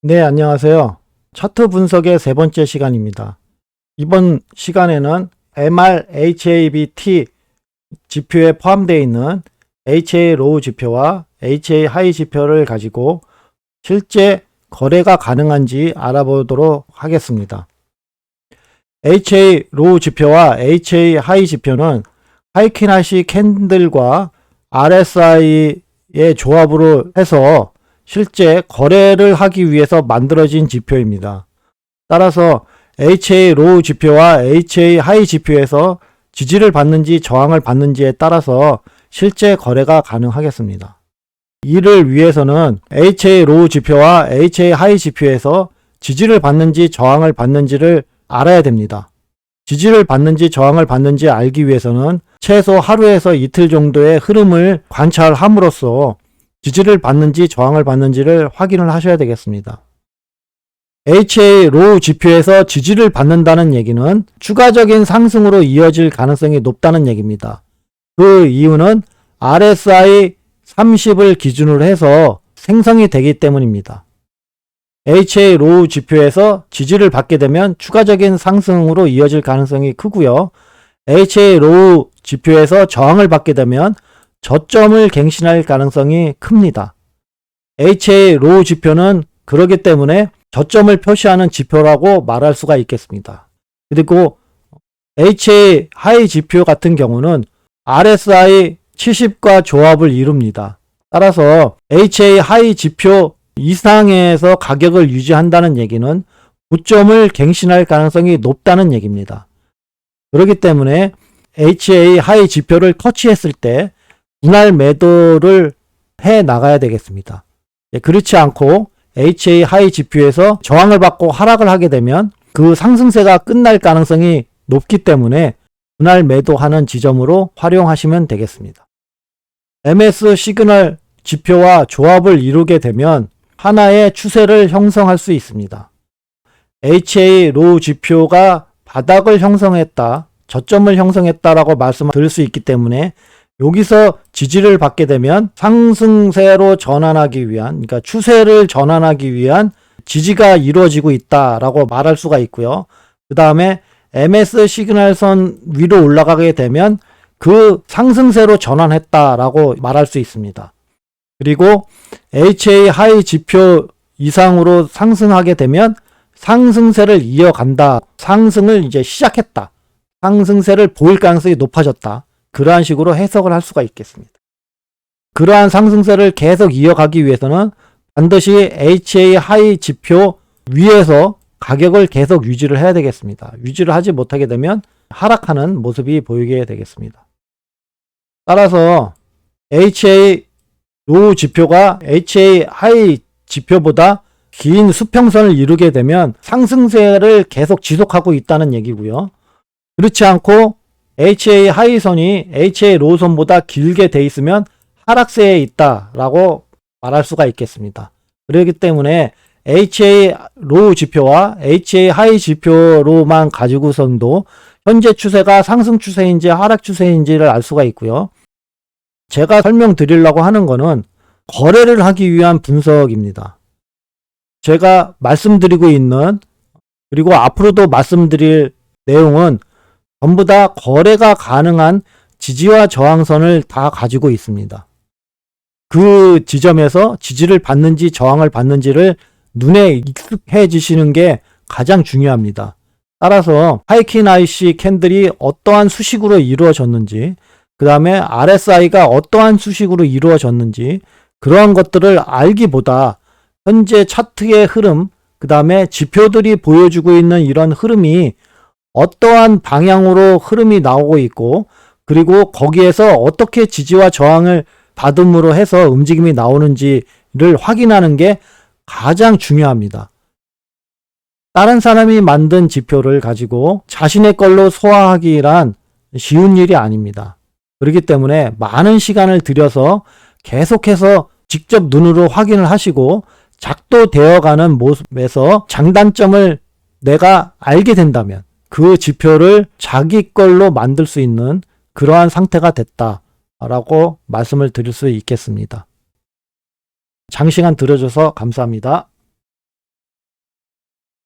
네, 안녕하세요. 차트 분석의 세 번째 시간입니다. 이번 시간에는 MRHABT 지표에 포함되어 있는 HA 로우 지표와 HA 하이 지표를 가지고 실제 거래가 가능한지 알아보도록 하겠습니다. HA 로우 지표와 HA 하이 지표는 하이키나시 캔들과 RSI의 조합으로 해서 실제 거래를 하기 위해서 만들어진 지표입니다. 따라서 HA 로우 지표와 HA 하이 지표에서 지지를 받는지 저항을 받는지에 따라서 실제 거래가 가능하겠습니다. 이를 위해서는 HA 로우 지표와 HA 하이 지표에서 지지를 받는지 저항을 받는지를 알아야 됩니다. 지지를 받는지 저항을 받는지 알기 위해서는 최소 하루에서 이틀 정도의 흐름을 관찰함으로써 지지를 받는지 저항을 받는지를 확인을 하셔야 되겠습니다. HA 로우 지표에서 지지를 받는다는 얘기는 추가적인 상승으로 이어질 가능성이 높다는 얘기입니다. 그 이유는 RSI 30을 기준으로 해서 생성이 되기 때문입니다. HA 로우 지표에서 지지를 받게 되면 추가적인 상승으로 이어질 가능성이 크고요. HA 로우 지표에서 저항을 받게 되면 저점을 갱신할 가능성이 큽니다. HA 로우 지표는 그러기 때문에 저점을 표시하는 지표라고 말할 수가 있겠습니다. 그리고 HA 하이 지표 같은 경우는 RSI 70과 조합을 이룹니다. 따라서 HA 하이 지표 이상에서 가격을 유지한다는 얘기는 고점을 갱신할 가능성이 높다는 얘기입니다. 그렇기 때문에 HA 하이 지표를 터치했을 때 분할 매도를 해 나가야 되겠습니다. 예, 그렇지 않고 HA 하이 지표에서 저항을 받고 하락을 하게 되면 그 상승세가 끝날 가능성이 높기 때문에 분할 매도하는 지점으로 활용하시면 되겠습니다. MS 시그널 지표와 조합을 이루게 되면 하나의 추세를 형성할 수 있습니다. HA 로우 지표가 바닥을 형성했다, 저점을 형성했다라고 말씀을 드릴 수 있기 때문에 여기서 지지를 받게 되면 상승세로 전환하기 위한, 그러니까 추세를 전환하기 위한 지지가 이루어지고 있다라고 말할 수가 있고요. 그 다음에 MS 시그널선 위로 올라가게 되면 그 상승세로 전환했다라고 말할 수 있습니다. 그리고 HA 하이 지표 이상으로 상승하게 되면 상승세를 이어간다. 상승을 이제 시작했다. 상승세를 보일 가능성이 높아졌다. 그러한 식으로 해석을 할 수가 있겠습니다. 그러한 상승세를 계속 이어가기 위해서는 반드시 HA 하이 지표 위에서 가격을 계속 유지를 해야 되겠습니다. 유지를 하지 못하게 되면 하락하는 모습이 보이게 되겠습니다. 따라서 HA 로우 지표가 HA 하이 지표보다 긴 수평선을 이루게 되면 상승세를 계속 지속하고 있다는 얘기고요. 그렇지 않고 HA 하이선이 HA 로우선보다 길게 돼 있으면 하락세에 있다라고 말할 수가 있겠습니다. 그렇기 때문에 HA 로우 지표와 HA 하이 지표로만 가지고선도 현재 추세가 상승 추세인지 하락 추세인지를 알 수가 있고요. 제가 설명드리려고 하는 거는 거래를 하기 위한 분석입니다. 제가 말씀드리고 있는 그리고 앞으로도 말씀드릴 내용은 전부 다 거래가 가능한 지지와 저항선을 다 가지고 있습니다. 그 지점에서 지지를 받는지 저항을 받는지를 눈에 익숙해지시는 게 가장 중요합니다. 따라서 하이킨 IC 캔들이 어떠한 수식으로 이루어졌는지, 그 다음에 RSI가 어떠한 수식으로 이루어졌는지, 그러한 것들을 알기보다 현재 차트의 흐름, 그 다음에 지표들이 보여주고 있는 이런 흐름이 어떠한 방향으로 흐름이 나오고 있고, 그리고 거기에서 어떻게 지지와 저항을 받음으로 해서 움직임이 나오는지를 확인하는 게 가장 중요합니다. 다른 사람이 만든 지표를 가지고 자신의 걸로 소화하기란 쉬운 일이 아닙니다. 그렇기 때문에 많은 시간을 들여서 계속해서 직접 눈으로 확인을 하시고 작도되어가는 모습에서 장단점을 내가 알게 된다면 그 지표를 자기 걸로 만들 수 있는 그러한 상태가 됐다라고 말씀을 드릴 수 있겠습니다. 장시간 들어줘서 감사합니다.